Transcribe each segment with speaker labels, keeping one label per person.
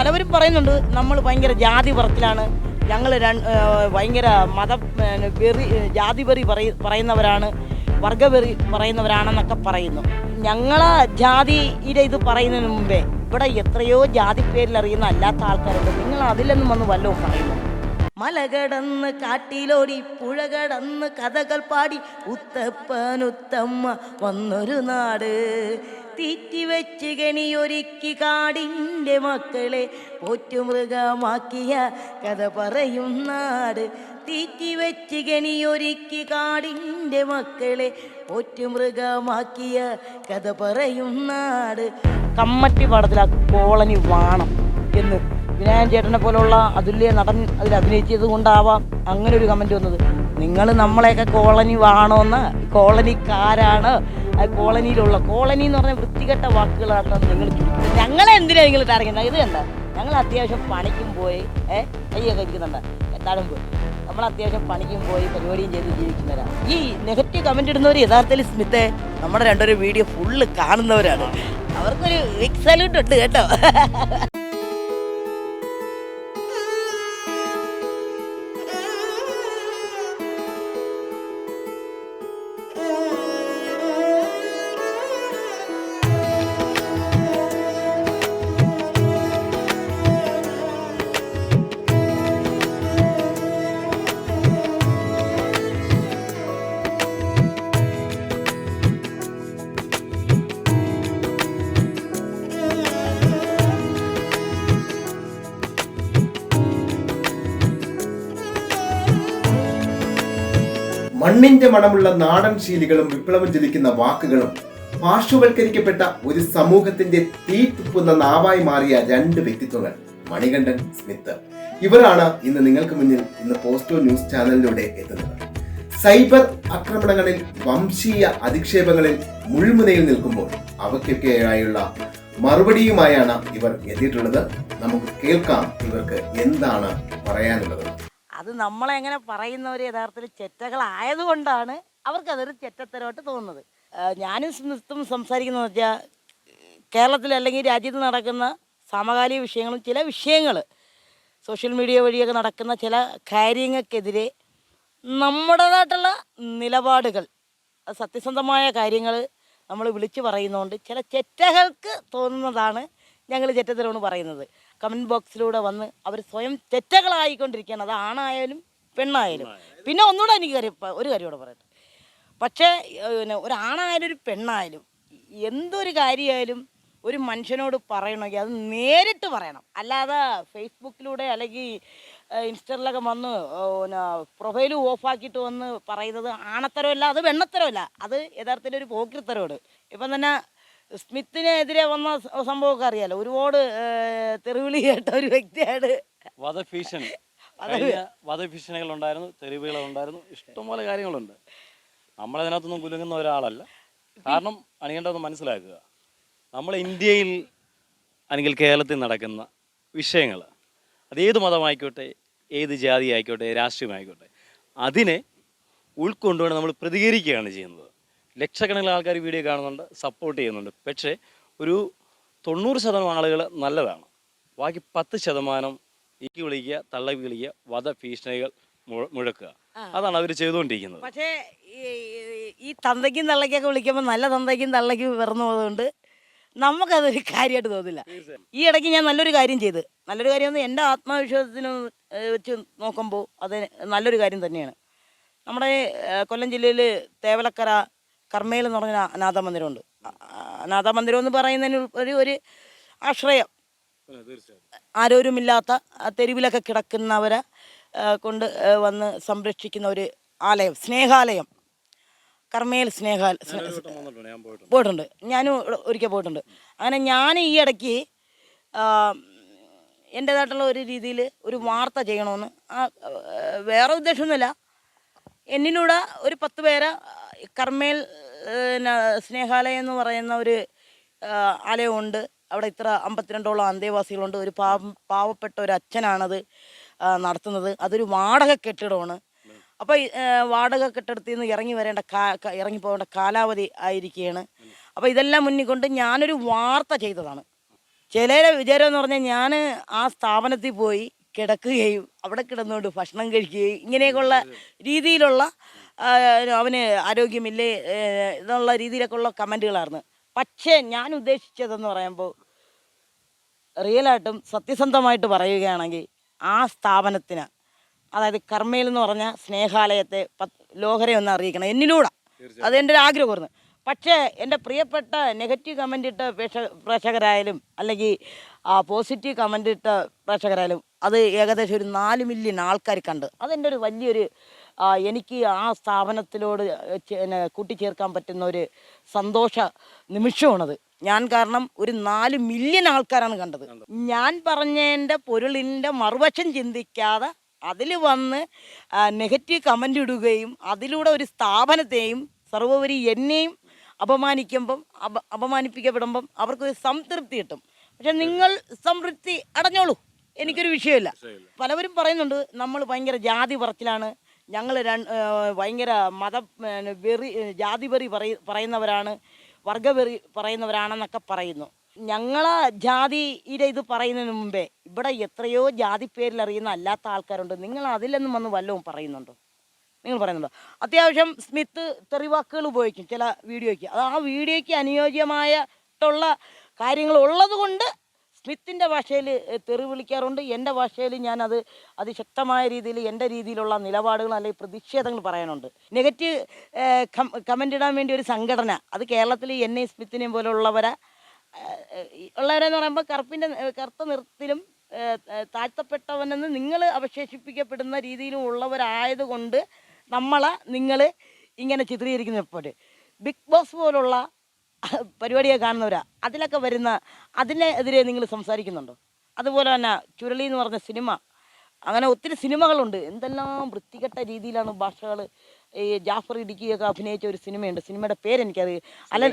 Speaker 1: പലവരും പറയുന്നുണ്ട് നമ്മൾ ഭയങ്കര ജാതി പറത്തിലാണ് ഞങ്ങൾ ഭയങ്കര മത വെറി ജാതി വെറി പറയ പറയുന്നവരാണ് വർഗവെറി പറയുന്നവരാണെന്നൊക്കെ പറയുന്നു. ഞങ്ങളെ ജാതിയുടെ ഇത് പറയുന്നതിന് മുമ്പേ ഇവിടെ എത്രയോ ജാതി പേരിലറിയുന്ന അല്ലാത്ത ആൾക്കാരുണ്ട്. നിങ്ങൾ അതിലൊന്നും വന്ന് വല്ലതും പറയുന്നു മല കടന്ന് കാട്ടിലോടി പുഴ കടന്ന് കഥകൾ പാടി ഉത്തപ്പനുത്തമ്മ വന്നൊരു നാട് തീറ്റി വെച്ച് കെണിയൊരുക്കി കാടിന്റെ മക്കളെ പോറ്റുമൃഗമാക്കിയ കഥ പറയും നാട്. തീറ്റി വെച്ച് കെണിയൊരുക്കി കാടിന്റെ മക്കളെ പോറ്റുമൃഗമാക്കിയ കഥ പറയും നാട്. കമ്മറ്റി പാടത്തിൽ കോളനി വാണം എന്ന് വിനായൻ ചേട്ടനെ പോലുള്ള അതുല്യ നടൻ അതിൽ അഭിനയിച്ചത് കൊണ്ടാവാം അങ്ങനെ ഒരു കമന്റ് വന്നത്. നിങ്ങൾ നമ്മളെയൊക്കെ കോളനി വാണോന്ന് കോളനിക്കാരാണ് കോളനിയിലുള്ള കോളനി എന്ന് പറഞ്ഞ വൃത്തികെട്ട വാക്കുകളാണ് നിങ്ങൾ ഞങ്ങളെ എന്തിനാണ് നിങ്ങൾ ടാർഗറ്റ് ഇത് കണ്ട? ഞങ്ങൾ അത്യാവശ്യം പണിക്കും പോയി ഏ കയ്യൊക്കെ ഇരിക്കുന്നുണ്ട്. എന്തായാലും പോയി. നമ്മൾ അത്യാവശ്യം പണിക്കും പോയി പരിപാടിയും ചെയ്ത് ജീവിക്കുന്നവരാണ് ഈ നെഗറ്റീവ് കമന്റ് ഇടുന്നവർ യഥാർത്ഥത്തിൽ സ്മിത്തെ നമ്മുടെ രണ്ടുപേരും വീഡിയോ ഫുള്ള് കാണുന്നവരാണ്. അവർക്കൊരു ബിഗ് സല്യൂട്ട് ഉണ്ട് കേട്ടോ.
Speaker 2: മണ്ണിന്റെ മണമുള്ള നാടൻ ശീലികളും വിപ്ലവം ജലിക്കുന്ന വാക്കുകളും പാർശ്വവൽക്കരിക്കപ്പെട്ട ഒരു സമൂഹത്തിന്റെ തീ തുപ്പുന്ന നാവായി മാറിയ രണ്ട് വ്യക്തിത്വങ്ങൾ മണികണ്ഠൻ സ്മിത്ത്. ഇവരാണ് ഇന്ന് നിങ്ങൾക്ക് മുന്നിൽ ഇന്ന് പോസ്റ്റോ ന്യൂസ് ചാനലിലൂടെ എത്തുന്നത്. സൈബർ ആക്രമണങ്ങളിൽ വംശീയ അധിക്ഷേപങ്ങളിൽ മുൾമുനയിൽ നിൽക്കുമ്പോൾ അവയ്ക്കൊക്കെയായുള്ള മറുപടിയുമായാണ് ഇവർ എത്തിയിട്ടുള്ളത്. നമുക്ക് കേൾക്കാം ഇവർക്ക് എന്താണ് പറയാനുള്ളത്.
Speaker 1: അത് നമ്മളെങ്ങനെ പറയുന്നവർ യഥാർത്ഥത്തിൽ ചെറ്റകളായതുകൊണ്ടാണ് അവർക്കതൊരു ചെറ്റത്തരമായിട്ട് തോന്നുന്നത്. ഞാനും സ്മിത്തും സംസാരിക്കുന്നത് വെച്ചാൽ കേരളത്തിൽ അല്ലെങ്കിൽ രാജ്യത്ത് നടക്കുന്ന സമകാലിക വിഷയങ്ങളും ചില വിഷയങ്ങൾ സോഷ്യൽ മീഡിയ വഴിയൊക്കെ നടക്കുന്ന ചില കാര്യങ്ങൾക്കെതിരെ നമ്മുടേതായിട്ടുള്ള നിലപാടുകൾ സത്യസന്ധമായ കാര്യങ്ങൾ നമ്മൾ വിളിച്ചു പറയുന്നതുകൊണ്ട് ചില ചെറ്റകൾക്ക് തോന്നുന്നതാണ് ഞങ്ങൾ ചെറ്റത്തരമെന്ന് പറയുന്നത്. കമന്റ് ബോക്സിലൂടെ വന്ന് അവർ സ്വയം തെറ്റകളായിക്കൊണ്ടിരിക്കുകയാണ്. അത് ആണായാലും പെണ്ണായാലും. പിന്നെ ഒന്നുകൂടെ എനിക്ക് കാര്യം ഒരു കാര്യം കൂടെ പറയട്ടെ. പക്ഷേ പിന്നെ ഒരാണായാലും ഒരു പെണ്ണായാലും എന്തൊരു കാര്യമായാലും ഒരു മനുഷ്യനോട് പറയണമെങ്കിൽ അത് നേരിട്ട് പറയണം. അല്ലാതെ ഫേസ്ബുക്കിലൂടെ അല്ലെങ്കിൽ ഇൻസ്റ്റയിലൊക്കെ ഇൻസ്റ്ററിലൊക്കെ വന്ന് പിന്നെ പ്രൊഫൈൽ ഓഫാക്കിയിട്ട് വന്ന് പറയുന്നത് ആണത്തരമല്ല അത് വെണ്ണത്തരമല്ല അത് യഥാർത്ഥത്തിൽ ഒരു പോക്കിരിത്തരമാണ്. ഇപ്പം തന്നെ സ്മിത്തിനെതിരെ വന്ന സംഭവമൊക്കെ അറിയാലോ? ഒരുപാട് തെറിവിളി കേട്ട ഒരു വ്യക്തിയാണ്
Speaker 3: വധഭീഷണി. വധഭീഷണികൾ ഉണ്ടായിരുന്നു തെറിവുകൾ ഉണ്ടായിരുന്നു ഇഷ്ടംപോലെ കാര്യങ്ങളുണ്ട്. നമ്മളതിനകത്തൊന്നും കുലുങ്ങുന്ന ഒരാളല്ല. കാരണം അണിയേണ്ടതെന്ന് മനസ്സിലാക്കുക. നമ്മൾ ഇന്ത്യയിൽ അല്ലെങ്കിൽ കേരളത്തിൽ നടക്കുന്ന വിഷയങ്ങൾ അത് ഏത് മതമായിക്കോട്ടെ ഏത് ജാതി ആയിക്കോട്ടെ രാഷ്ട്രീയമായിക്കോട്ടെ അതിനെ ഉൾക്കൊണ്ടുകൊണ്ട് നമ്മൾ പ്രതികരിക്കുകയാണ് ചെയ്യുന്നത്. ലക്ഷക്കണക്കിന് ആൾക്കാർ വീഡിയോ കാണുന്നുണ്ട് സപ്പോർട്ട് ചെയ്യുന്നുണ്ട്. പക്ഷേ ഒരു തൊണ്ണൂറ് ശതമാനം ആളുകൾ നല്ലതാണ്. ബാക്കി പത്ത് ശതമാനം ഇക്കി വിളിക്കുക തള്ള വിളിക്കുക വധഭീഷണികൾ ഭീഷണികൾ മുഴക്കുക. അതാണ് അവർ ചെയ്തുകൊണ്ടിരിക്കുന്നത്.
Speaker 1: പക്ഷേ ഈ- തന്തയ്ക്കും തള്ളയ്ക്കൊക്കെ വിളിക്കുമ്പോൾ നല്ല തന്തയ്ക്കും തള്ളയ്ക്കും പിറന്നു പോകുന്നതുകൊണ്ട് നമുക്കതൊരു കാര്യമായിട്ട് തോന്നില്ല. ഈ ഇടയ്ക്ക് ഞാൻ നല്ലൊരു കാര്യം ചെയ്ത്. നല്ലൊരു കാര്യം എന്റെ ആത്മവിശ്വാസത്തിന് വെച്ച് നോക്കുമ്പോൾ അത് നല്ലൊരു കാര്യം തന്നെയാണ്. നമ്മുടെ കൊല്ലം ജില്ലയിൽ തേവലക്കര കർമ്മയിൽ എന്ന് പറഞ്ഞ അനാഥ മന്ദിരമുണ്ട് അനാഥ മന്ദിരം എന്ന് പറയുന്നതിന് ഒരു ഒരു ആശ്രയം. ആരോരുമില്ലാത്ത തെരുവിലൊക്കെ കിടക്കുന്നവരെ കൊണ്ട് വന്ന് സംരക്ഷിക്കുന്ന ഒരു ആലയം സ്നേഹാലയം. കർമ്മയിൽ
Speaker 3: സ്നേഹാല പോയിട്ടുണ്ട്.
Speaker 1: ഞാനും ഒരിക്കൽ പോയിട്ടുണ്ട്. അങ്ങനെ ഞാൻ ഈ ഇടയ്ക്ക് എന്റേതായിട്ടുള്ള ഒരു രീതിയിൽ ഒരു വാർത്ത ചെയ്യണമെന്ന് വേറെ ഉദ്ദേശമൊന്നുമില്ല. എന്നിലൂടെ ഒരു പത്ത് പേരെ കർമ്മേൽ സ്നേഹാലയം എന്ന് പറയുന്ന ഒരു ആലയമുണ്ട്. അവിടെ ഇത്ര അമ്പത്തിരണ്ടോളം അന്തേവാസികളുണ്ട്. ഒരു പാവം പാവപ്പെട്ട ഒരു അച്ഛനാണത് നടത്തുന്നത്. അതൊരു വാടക കെട്ടിടമാണ്. അപ്പോൾ വാടക കെട്ടിടത്തിൽ നിന്ന് ഇറങ്ങി വരേണ്ട കാ ഇറങ്ങി പോകേണ്ട കാലാവധി ആയിരിക്കുകയാണ്. അപ്പോൾ ഇതെല്ലാം മുന്നിൽ കൊണ്ട് ഞാനൊരു വാർത്ത ചെയ്തതാണ്. ചിലരെ വിചാരം എന്ന് പറഞ്ഞാൽ ഞാൻ ആ സ്ഥാപനത്തിൽ പോയി കിടക്കുകയും അവിടെ കിടന്നുകൊണ്ട് ഭക്ഷണം കഴിക്കുകയും ഇങ്ങനെയൊക്കെയുള്ള രീതിയിലുള്ള അവന് ആരോഗ്യമില്ലേ എന്നുള്ള രീതിയിലൊക്കെ ഉള്ള കമന്റുകളായിരുന്നു. പക്ഷേ ഞാൻ ഉദ്ദേശിച്ചതെന്ന് പറയുമ്പോൾ റിയലായിട്ടും സത്യസന്ധമായിട്ട് പറയുകയാണെങ്കിൽ ആ സ്ഥാപനത്തിന് അതായത് കർമ്മയിൽ എന്ന് പറഞ്ഞ സ്നേഹാലയത്തെ പത്ത് ലോഹരെ ഒന്ന് അറിയിക്കണം. എന്നിലൂടെ. അത് എന്റെ ഒരു ആഗ്രഹമായിരുന്നു. പക്ഷേ എന്റെ പ്രിയപ്പെട്ട നെഗറ്റീവ് കമന്റ് ഇട്ട പ്രേക്ഷ പ്രേക്ഷകരായാലും അല്ലെങ്കിൽ ആ പോസിറ്റീവ് കമന്റ് ഇട്ട പ്രേക്ഷകരായാലും അത് ഏകദേശം ഒരു നാല് മില്യൺ ആൾക്കാർ കണ്ട്. അതെന്റെ ഒരു വലിയൊരു എനിക്ക് ആ സ്ഥാപനത്തിലോട് കൂട്ടിച്ചേർക്കാൻ പറ്റുന്ന ഒരു സന്തോഷ നിമിഷമാണത്. ഞാൻ കാരണം ഒരു നാല് മില്യൺ ആൾക്കാരാണ് കണ്ടത്. ഞാൻ പറഞ്ഞതിന്റെ പൊരുളിന്റെ മറുവശം ചിന്തിക്കാതെ അതിൽ വന്ന് നെഗറ്റീവ് കമന്റ് ഇടുകയും അതിലൂടെ ഒരു സ്ഥാപനത്തെയും സർവോപരി എന്നെയും അപമാനിക്കുമ്പം അപ അപമാനിപ്പിക്കപ്പെടുമ്പം അവർക്കൊരു സംതൃപ്തി കിട്ടും. പക്ഷെ നിങ്ങൾ സംതൃപ്തി അടഞ്ഞോളൂ. എനിക്കൊരു വിഷയമില്ല. പലവരും പറയുന്നുണ്ട് നമ്മൾ ഭയങ്കര ജാതി പറച്ചിലാണ്. ഞങ്ങൾ ഭയങ്കര മത വെറി ഏ, ജാതി വെറി പറയ പറയുന്നവരാണ് വർഗവെറി പറയുന്നവരാണെന്നൊക്കെ പറയുന്നു. ഞങ്ങളെ ജാതിയുടെ ഇത് പറയുന്നതിന് മുമ്പേ ഇവിടെ എത്രയോ ജാതി പേരിൽ അറിയുന്ന അല്ലാത്ത ആൾക്കാരുണ്ട്. നിങ്ങൾ അതിലൊന്നും വന്ന് വല്ലതും പറയുന്നുണ്ടോ? നിങ്ങൾ പറയുന്നുണ്ടോ? അത്യാവശ്യം സ്മിത്ത് തെറിവാക്കുകൾ ഉപയോഗിക്കും ചില വീഡിയോയ്ക്ക്. അത് ആ വീഡിയോയ്ക്ക് അനുയോജ്യമായിട്ടുള്ള കാര്യങ്ങൾ ഉള്ളത് കൊണ്ട് സ്മിത്തിന്റെ ഭാഷയിൽ തെറി വിളിക്കാറുണ്ട്. എന്റെ ഭാഷയിൽ ഞാനത് അതിശക്തമായ രീതിയിൽ എന്റെ രീതിയിലുള്ള നിലപാടുകൾ അല്ലെങ്കിൽ പ്രതിഷേധങ്ങൾ പറയാനുണ്ട്. നെഗറ്റീവ് കമന്റ് ഇടാൻ വേണ്ടി ഒരു സംഘടന അത് കേരളത്തിൽ എന്നെ സ്മിത്തിനെയും പോലുള്ളവരെ ഉള്ളവരെന്ന് പറയുമ്പോൾ കറുപ്പിന്റെ കറുത്ത നിറത്തിലും താഴ്ത്തപ്പെട്ടവനെന്ന് നിങ്ങൾ അവശേഷിപ്പിക്കപ്പെടുന്ന രീതിയിലും ഉള്ളവരായതുകൊണ്ട് നമ്മളെ നിങ്ങൾ ഇങ്ങനെ ചിത്രീകരിക്കുന്ന എപ്പോഴും ബിഗ് ബോസ് പോലുള്ള പരിപാടിയെ കാണുന്നവരാ. അതിലൊക്കെ വരുന്ന അതിനെതിരെ നിങ്ങൾ സംസാരിക്കുന്നുണ്ടോ? അതുപോലെ തന്നെ ചുരളി എന്ന് പറഞ്ഞ സിനിമ. അങ്ങനെ ഒത്തിരി സിനിമകളുണ്ട്. എന്തെല്ലാം വൃത്തികെട്ട രീതിയിലാണ് ഭാഷകൾ ഈ ജാഫർ ഇടുക്കിയൊക്കെ അഭിനയിച്ച ഒരു സിനിമയുണ്ട്. സിനിമയുടെ പേരെനിക്കത് അലൻ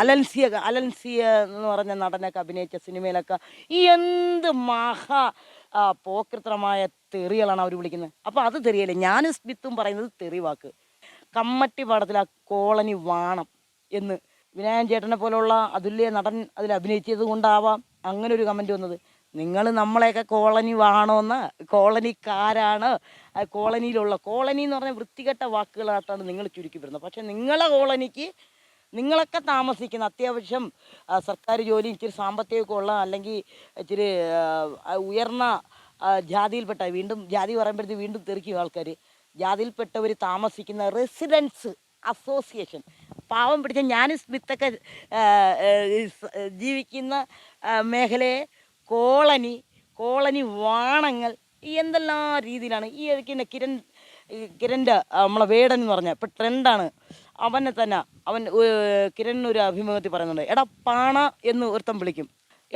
Speaker 1: അലൻസിയ അലൻസിയ എന്ന് പറഞ്ഞ നടനൊക്കെ അഭിനയിച്ച സിനിമയിലൊക്കെ ഈ എന്ത് മഹാ പോക്രിത്രമായ തെറികളാണ് അവർ വിളിക്കുന്നത്. അപ്പോൾ അത് തെറിയല്ലേ? ഞാനും സ്മിത്തും പറയുന്നത് തെറിവാക്ക് കമ്മട്ടി പാടത്തിൽ ആ കോളനി വാണം. എന്ന്. വിനായകൻ ചേട്ടനെ പോലുള്ള അതുല്യ നടൻ അതിൽ അഭിനയിച്ചത് കൊണ്ടാവാം അങ്ങനെ ഒരു കമന്റ് വന്നത്. നിങ്ങൾ നമ്മളെയൊക്കെ കോളനി വാണോന്ന് കോളനിക്കാരാണ് കോളനിയിലുള്ള കോളനി എന്ന് പറഞ്ഞാൽ വൃത്തികെട്ട വാക്കുകളായിട്ടാണ് നിങ്ങൾ ചുരുക്കി വരുന്നത് പക്ഷേ നിങ്ങളെ കോളനിക്ക് നിങ്ങളൊക്കെ താമസിക്കുന്ന അത്യാവശ്യം സർക്കാർ ജോലി ഇച്ചിരി സാമ്പത്തികമൊക്കെ ഉള്ള അല്ലെങ്കിൽ ഇച്ചിരി ഉയർന്ന ജാതിയിൽപ്പെട്ട വീണ്ടും ജാതി പറയുമ്പോഴത്തേക്ക് വീണ്ടും തെറിക്കും ആൾക്കാർ ജാതിയിൽപ്പെട്ടവർ താമസിക്കുന്ന റെസിഡൻസ് അസോസിയേഷൻ പാവം പിടിച്ച ഞാൻ സ്മിത്തൊക്കെ ജീവിക്കുന്ന മേഖലയെ കോളനി കോളനി വാണങ്ങൾ എന്തെല്ലാം രീതിയിലാണ്? ഈ ഇടയ്ക്ക് കിരൺ കിരന്റെ നമ്മളെ വേടൻ എന്ന് പറഞ്ഞാൽ ഇപ്പം ട്രെൻഡാണ്. അവനെ തന്നെ അവൻ കിരൺ ഒരു അഭിമുഖത്തിൽ പറയുന്നുണ്ട് എടാ പാണ എന്ന് ഒരുത്തം വിളിക്കും.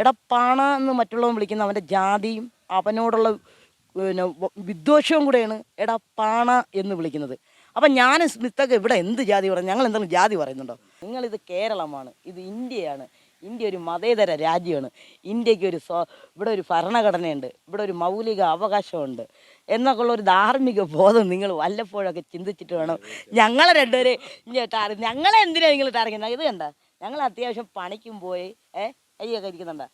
Speaker 1: എടാ പാണ എന്ന് മറ്റുള്ളവൻ വിളിക്കുന്ന അവന്റെ ജാതിയും അവനോടുള്ള പിന്നെ വിദ്വേഷവും കൂടെയാണ് എടാ പാണ എന്ന് വിളിക്കുന്നത്. അപ്പം ഞാൻ സ്മിത്തൊക്കെ ഇവിടെ എന്ത് ജാതി പറയും ഞങ്ങൾ എന്തെങ്കിലും ജാതി പറയുന്നുണ്ടോ? നിങ്ങളിത് കേരളമാണ് ഇത് ഇന്ത്യയാണ്. ഇന്ത്യ ഒരു മതേതര രാജ്യമാണ്. ഇന്ത്യയ്ക്ക് ഒരു സ്വ ഇവിടെ ഒരു ഭരണഘടനയുണ്ട്. ഇവിടെ ഒരു മൗലിക അവകാശമുണ്ട്. എന്നൊക്കെ ഉള്ള ഒരു ധാർമ്മിക ബോധം നിങ്ങൾ വല്ലപ്പോഴൊക്കെ ചിന്തിച്ചിട്ട് വേണം ഞങ്ങളെ രണ്ടുപേരെ ടാർ ഞങ്ങളെ എന്തിനാണ് നിങ്ങൾ ടാർഗറ്റ് ഇത് കണ്ട ഞങ്ങൾ അത്യാവശ്യം പണിക്കും പോയി ഏ? കൈയൊക്കെ ഇരിക്കുന്നുണ്ട?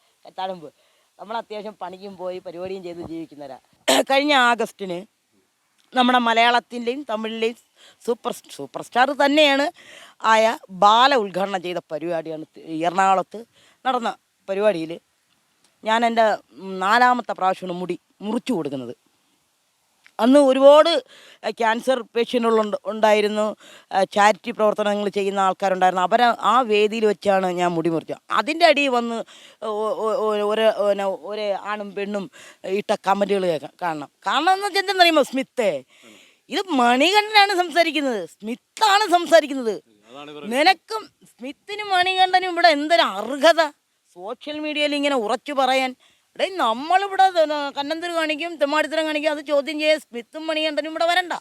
Speaker 1: നമ്മൾ അത്യാവശ്യം പണിക്കും പോയി പരിപാടിയും ചെയ്ത് ജീവിക്കുന്നവരാ. കഴിഞ്ഞ ആഗസ്റ്റിന് നമ്മുടെ മലയാളത്തിന്റെയും തമിഴിലെയും സൂപ്പർ സൂപ്പർ സ്റ്റാർ തന്നെയാണ് ആയ ബാല ഉദ്ഘാടനം ചെയ്ത പരിപാടിയാണ് എറണാകുളത്ത് നടന്ന പരിപാടിയിൽ. ഞാൻ എന്റെ നാലാമത്തെ പ്രാവശ്യമാണ് മുടി മുറിച്ചു കൊടുക്കുന്നത്. അന്ന് ഒരുപാട് ക്യാൻസർ പേഷ്യന്റുകൾ ഉണ്ടായിരുന്നു. ചാരിറ്റി പ്രവർത്തനങ്ങൾ ചെയ്യുന്ന ആൾക്കാരുണ്ടായിരുന്നു. അവരെ ആ വേദിയിൽ വെച്ചാണ് ഞാൻ മുടി മുറിച്ചത്. അതിന്റെ അടിയിൽ വന്ന് ഒരേ ഒരു ആണും പെണ്ണും ഇട്ട കമന്റുകൾ കാണണം. കാണണം എന്ന് വെച്ചാൽ എന്താണെന്നറിയുമോ സ്മിത്തേ? ഇത് മണികണ്ഠനാണ് സംസാരിക്കുന്നത്. സ്മിത്താണ് സംസാരിക്കുന്നത്. നിനക്കും സ്മിത്തിനും മണികണ്ഠനും ഇവിടെ എന്തൊരു അർഹത? സോഷ്യൽ മീഡിയയിൽ ഇങ്ങനെ ഉറച്ചു പറയാൻ എടേ നമ്മളിവിടെ കന്നന്തര് കാണിക്കും തെമ്മാടിത്തരം കാണിക്കും അത് ചോദ്യം ചെയ്യാൻ സ്മിത്തും മണികണ്ഠനും ഇവിടെ വരണ്ട.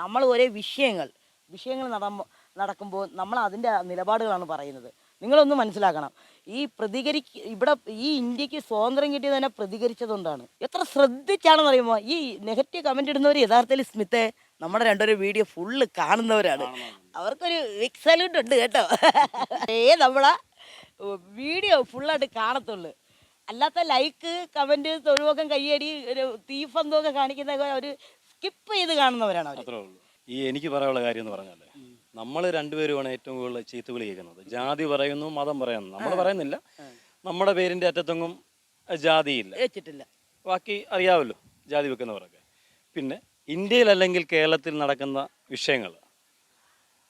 Speaker 1: നമ്മൾ ഒരേ വിഷയങ്ങൾ വിഷയങ്ങൾ നടമ്പ നടക്കുമ്പോൾ നമ്മൾ അതിന്റെ നിലപാടുകളാണ് പറയുന്നത്. നിങ്ങളൊന്ന് മനസ്സിലാക്കണം. ഈ പ്രതികരിക്ക ഇവിടെ ഈ ഇന്ത്യയ്ക്ക് സ്വാതന്ത്ര്യം കിട്ടിയത് തന്നെ പ്രതികരിച്ചതുകൊണ്ടാണ്. എത്ര ശ്രദ്ധിച്ചാണെന്ന് അറിയുമ്പോൾ ഈ നെഗറ്റീവ് കമന്റ് ഇടുന്നവർ യഥാർത്ഥത്തിൽ സ്മിത്തെ നമ്മുടെ രണ്ടുപേരും വീഡിയോ ഫുള്ള് കാണുന്നവരാണ്. അവർക്കൊരു എക്സലൂട്ട് ഉണ്ട് കേട്ടോ. ഏ നമ്മളെ വീഡിയോ ഫുള്ളായിട്ട് കാണത്തുള്ളൂ. അല്ലാത്ത ലൈക്ക് കമന്റ് തൊഴിവൊക്കെ കയ്യടി ഒരു തീഫന്തമൊക്കെ കാണിക്കുന്ന ഒരു സ്കിപ്പ് ചെയ്ത് കാണുന്നവരാണ് അവർ
Speaker 3: ഈ എനിക്ക് പറയാനുള്ള കാര്യം എന്ന് പറഞ്ഞാൽ നമ്മൾ രണ്ടുപേരുമാണ് ഏറ്റവും കൂടുതൽ ചീത്തുവിളി കേൾക്കുന്നത് ജാതി പറയുന്നു മതം പറയുന്നു. നമ്മൾ പറയുന്നില്ല. നമ്മുടെ പേരിന്റെ അറ്റത്തൊന്നും ജാതിയില്ല.
Speaker 1: വെച്ചിട്ടില്ല
Speaker 3: ബാക്കി അറിയാവല്ലോ ജാതി വെക്കുന്നവരൊക്കെ. പിന്നെ ഇന്ത്യയിൽ അല്ലെങ്കിൽ കേരളത്തിൽ നടക്കുന്ന വിഷയങ്ങൾ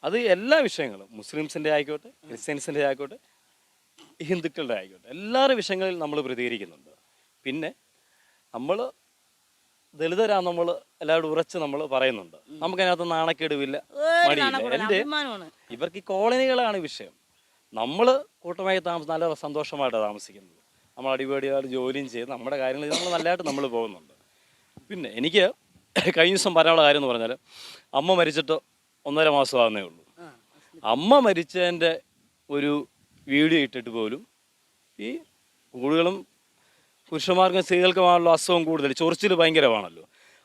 Speaker 3: അത് എല്ലാ വിഷയങ്ങളും. മുസ്ലിംസിന്റെ ആയിക്കോട്ടെ ക്രിസ്ത്യൻസിന്റെ ആയിക്കോട്ടെ ഹിന്ദുക്കളുടെ ആയിക്കോട്ടെ. എല്ലാവരുടെ വിഷയങ്ങളിൽ നമ്മൾ പ്രതികരിക്കുന്നുണ്ട്. പിന്നെ നമ്മൾ ദളിതരാ നമ്മൾ എല്ലാവരും ഉറച്ച് നമ്മൾ പറയുന്നുണ്ട്. നമുക്കതിനകത്ത് നാണക്കേടുമില്ല മടിയില്ല.
Speaker 1: എന്റെ
Speaker 3: ഇവർക്ക് ഈ കോളനികളാണ് വിഷയം. നമ്മൾ കൂട്ടമായി താമസം നല്ല സന്തോഷമായിട്ട് താമസിക്കുന്നത്. നമ്മൾ അടിപൊളിയായിട്ട് ജോലിയും ചെയ്ത് നമ്മുടെ കാര്യങ്ങൾ നമ്മൾ നല്ലതായിട്ട് നമ്മൾ പോകുന്നുണ്ട്. പിന്നെ എനിക്ക് കഴിഞ്ഞ ദിവസം പറയാനുള്ള കാര്യം എന്ന് പറഞ്ഞാൽ അമ്മ മരിച്ചിട്ട് ഒന്നര മാസം മാസമാകുന്നേ ഉള്ളൂ. അമ്മ മരിച്ചതിന്റെ ഒരു വീഡിയോ ഇട്ടിട്ട് പോലും ഈ കൂടുതലും പുരുഷന്മാർക്കും സ്ത്രീകൾക്കുമാണല്ലോ അസുഖം കൂടുതൽ. ചൊറിച്ചിൽ ഭയങ്കരമാണല്ലോ.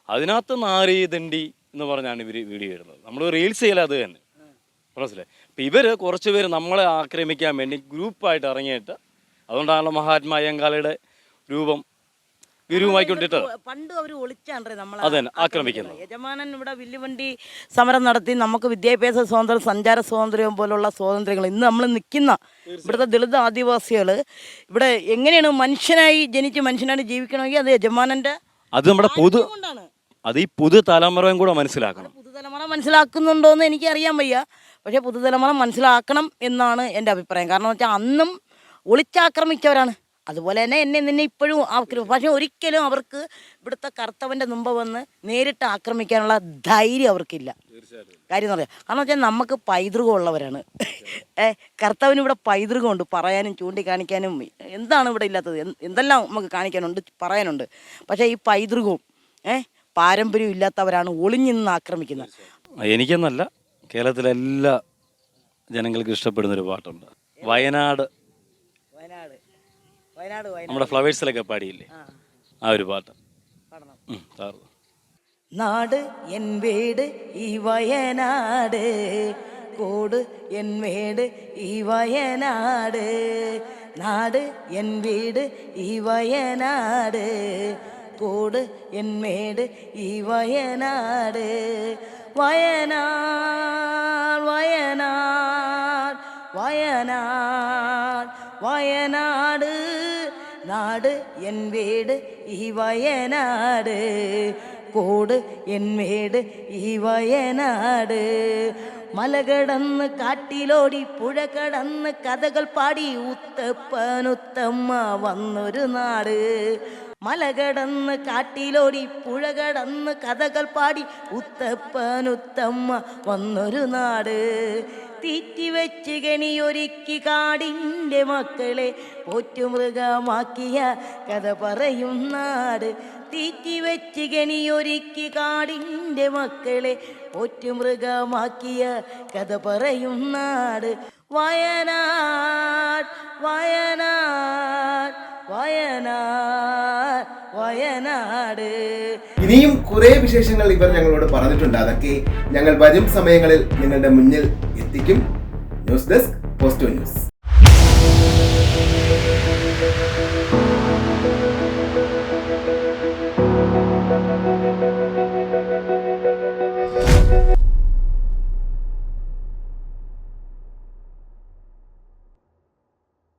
Speaker 3: അതിനകത്ത് നാരി ദണ്ഡി എന്ന് പറഞ്ഞാണ് ഇവർ വീഡിയോ ഇടുന്നത്. നമ്മൾ റീൽസ് ചെയ്യല അത് തന്നെ. മനസ്സിലായി? അപ്പം ഇവർ കുറച്ച് പേര് നമ്മളെ ആക്രമിക്കാൻ വേണ്ടി ഗ്രൂപ്പായിട്ട് ഇറങ്ങിയിട്ട് അതുകൊണ്ടാണല്ലോ മഹാത്മാ അയ്യങ്കാളിയുടെ രൂപം ഗുരുവുമായിക്കൊണ്ടിട്ടത്
Speaker 1: പണ്ട് അവർ ഒളിച്ചാണ്ടേ
Speaker 3: അതന്നെ, ആക്രമിക്കുന്നത്.
Speaker 1: യജമാനൻ ഇവിടെ വില്ലുവണ്ടി സമരം നടത്തി നമുക്ക് വിദ്യാഭ്യാസ സ്വാതന്ത്ര്യം സഞ്ചാര സ്വാതന്ത്ര്യം പോലുള്ള സ്വാതന്ത്ര്യങ്ങൾ. ഇന്ന് നമ്മൾ നിൽക്കുന്ന ഇവിടുത്തെ ദളിത് ആദിവാസികൾ ഇവിടെ എങ്ങനെയാണ് മനുഷ്യനായി ജനിച്ച് മനുഷ്യനായി ജീവിക്കണമെങ്കിൽ അത് യജമാനന്റെ
Speaker 3: അത് നമ്മുടെ പൊതു
Speaker 1: കൊണ്ടാണ്.
Speaker 3: അത് ഈ പുതു തലമുറയും കൂടെ മനസ്സിലാക്കണം.
Speaker 1: പുതുതലമുറ മനസ്സിലാക്കുന്നുണ്ടോ എന്ന് എനിക്ക് അറിയാൻ വയ്യ. പക്ഷേ പുതുതലമുറ മനസ്സിലാക്കണം എന്നാണ് എന്റെ അഭിപ്രായം. കാരണം വെച്ചാൽ അന്നും ഒളിച്ചാക്രമിച്ചവരാണ്. അതുപോലെ തന്നെ എന്നെ നിന്നെ ഇപ്പോഴും ആക്രമിക്കും പക്ഷെ ഒരിക്കലും അവർക്ക് ഇവിടുത്തെ കർത്തവന്റെ മുമ്പ് വന്ന് നേരിട്ട് ആക്രമിക്കാനുള്ള ധൈര്യം അവർക്കില്ല. കാര്യം എന്ന് പറയാം? കാരണം വെച്ചാൽ നമുക്ക് പൈതൃകം ഉള്ളവരാണ് ഏ കർത്താവിന് ഇവിടെ പൈതൃകമുണ്ട്. പറയാനും ചൂണ്ടിക്കാണിക്കാനും എന്താണ് ഇവിടെ ഇല്ലാത്തത്? എന്തെല്ലാം നമുക്ക് കാണിക്കാനുണ്ട് പറയാനുണ്ട്. പക്ഷേ ഈ പൈതൃകവും ഏ പാരമ്പര്യവും ഇല്ലാത്തവരാണ് ഒളിഞ്ഞിന്ന് ആക്രമിക്കുന്നത്.
Speaker 3: എനിക്കെന്നല്ല കേരളത്തിലെ എല്ലാ ജനങ്ങൾക്കും ഇഷ്ടപ്പെടുന്ന ഒരു പാട്ടുണ്ട്. വയനാട്.
Speaker 1: വയനാട്. വയനാട് വയനാട്.
Speaker 3: നമ്മുടെ ഫ്ലവേഴ്സിലൊക്കെ പാടിയില്ലേ?
Speaker 1: ആ.
Speaker 3: ആ ഒരു പാട്ട്.
Speaker 1: പാടണം.
Speaker 3: ഉം, സാറ്
Speaker 1: നാട് എൻ വീട് ഈ വയനാട്. കോട് എൻ വീട് ഈ വയനാട്. നാട് എൻ വീട് ഈ വയനാട്. കോട് എൻ വീട് ഈ വയനാട്. വയനാട് വയനാട് വയനാട് വയനാട്. നാട് എൻ വീട് ഈ വയനാട് കോട് എൻ വീട് ഈ വയനാട് മല കടന്ന് കാട്ടിലോടി പുഴ കടന്ന് കഥകൾ പാടി ഉത്തപ്പനുത്തമ്മ വന്നൊരു നാട് മല കടന്ന് കാട്ടിലോടി പുഴ കടന്ന് കഥകൾ പാടി ഉത്തപ്പനുത്തമ്മ വന്നൊരു നാട് തീറ്റി വെച്ച് കെണിയൊരുക്കി കാടിന്റെ മക്കളെ പോറ്റുമൃഗമാക്കിയ കഥ പറയും നാട്. തീറ്റി വെച്ച് കെണിയൊരുക്കി കാടിന്റെ മക്കളെ പോറ്റുമൃഗമാക്കിയ കഥ പറയും നാട്. വയനാട് വയനാട് വയനാട് വയനാട്.
Speaker 2: ഇനിയും കുറെ വിശേഷങ്ങൾ ഇവർ ഞങ്ങളോട് പറഞ്ഞിട്ടുണ്ട്. അതൊക്കെ ഞങ്ങൾ വരും സമയങ്ങളിൽ നിങ്ങളുടെ മുന്നിൽ എത്തിക്കും. ന്യൂസ് ഡെസ്ക് പോസ്റ്റോ ന്യൂസ്.